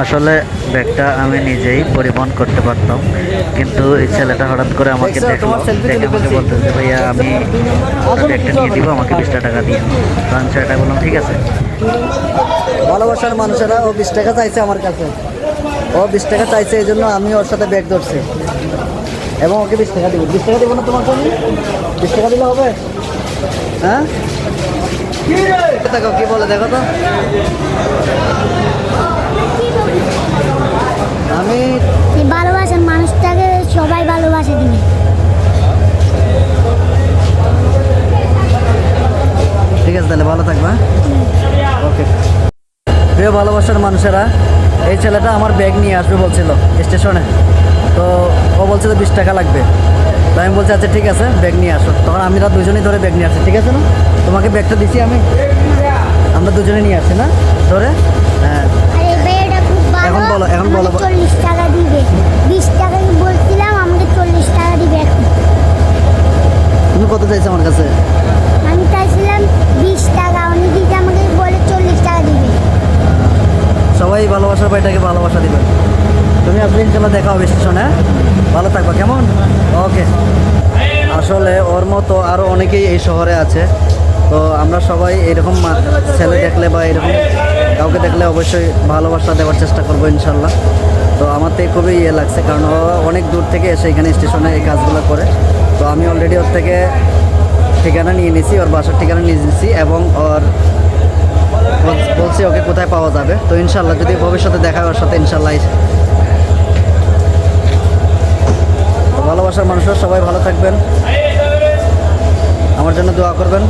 আসলে ব্যাগটা আমি নিজেই পরিবহন করতে পারতাম। কিন্তু এই ছেলেটা হঠাৎ করে আমাকে দেখল। দেখে আমাকে বলতেছে ভাইয়া আমি ব্যাগটা নিয়ে দিব আমাকে বিশটা টাকা দিয়ে। তো আমি ছেলেটা বললাম ঠিক আছে। ভালোবাসার মানুষেরা ও বিশ টাকা চাইছে আমার কাছে। ও বিশ টাকা চাইছে এই জন্য আমি ওর সাথে ব্যাগ ধরছি। এবং ওকে বিশ টাকা দিব। বিশ টাকা দিব না তোমার জন্য? বিশ টাকা দিলে হবে? হ্যাঁ? দেখো কি বলে দেখো তো। তাহলে ভালো থাকবে ওকে প্রিয় ভালোবাসার মানুষেরা এই ছেলেটা আমার ব্যাগ নিয়ে আসবে বলছিল স্টেশনে। তো ও বলছিল বিশ টাকা লাগবে। তো আমি বলছি আচ্ছা ঠিক আছে ব্যাগ নিয়ে আসো। তখন আমি আমরা দুজনেই ধরে ব্যাগ নিয়ে আসছি ঠিক আছে না? তোমাকে ব্যাগটা দিছি আমি। আমরা দুজনে নিয়ে আসছি না? ধরে? হ্যাঁ। এখন বলো, এখন বলো। চল্লিশ টাকা দিবে। বিশ টাকা বলছিলাম আমাকে চল্লিশ টাকা দিবে তুমি কত চাইছো আমার কাছে? বিশ টাকা, উনি দিতে আমাকে বলে চল্লিশ টাকা দিবে। সবাই ভালোবাসার ভাইটাকে ভালোবাসা দিবে। তুমি আসলে ইনশাল্লাহ দেখা হবে স্টেশনে হ্যাঁ? ভালো থাকবা, কেমন? ওকে। আসলে ওর মতো আরও অনেকেই এই শহরে আছে। তো আমরা সবাই এরকম ছেলে দেখলে বা এরকম কাউকে দেখলে অবশ্যই ভালোবাসা দেওয়ার চেষ্টা করব ইনশাল্লাহ। তো আমার থেকে খুবই ইয়ে লাগছে, কারণ ও অনেক দূর থেকে এসে এখানে স্টেশনে এই কাজগুলো করে। তো আমি অলরেডি ওর থেকে ঠিকানা নিয়ে নিছি, ওর বাসার ঠিকানা নিয়ে নিছি এবং ওর বল- বলছি ওকে কোথায় পাওয়া যাবে। তো ইনশাল্লাহ যদি ভবিষ্যতে দেখা ওর সাথে ইনশাল্লাহ ভালোবাসার মানুষরা সবাই ভালো থাকবেন। আমার জন্য দোয়া করবেন।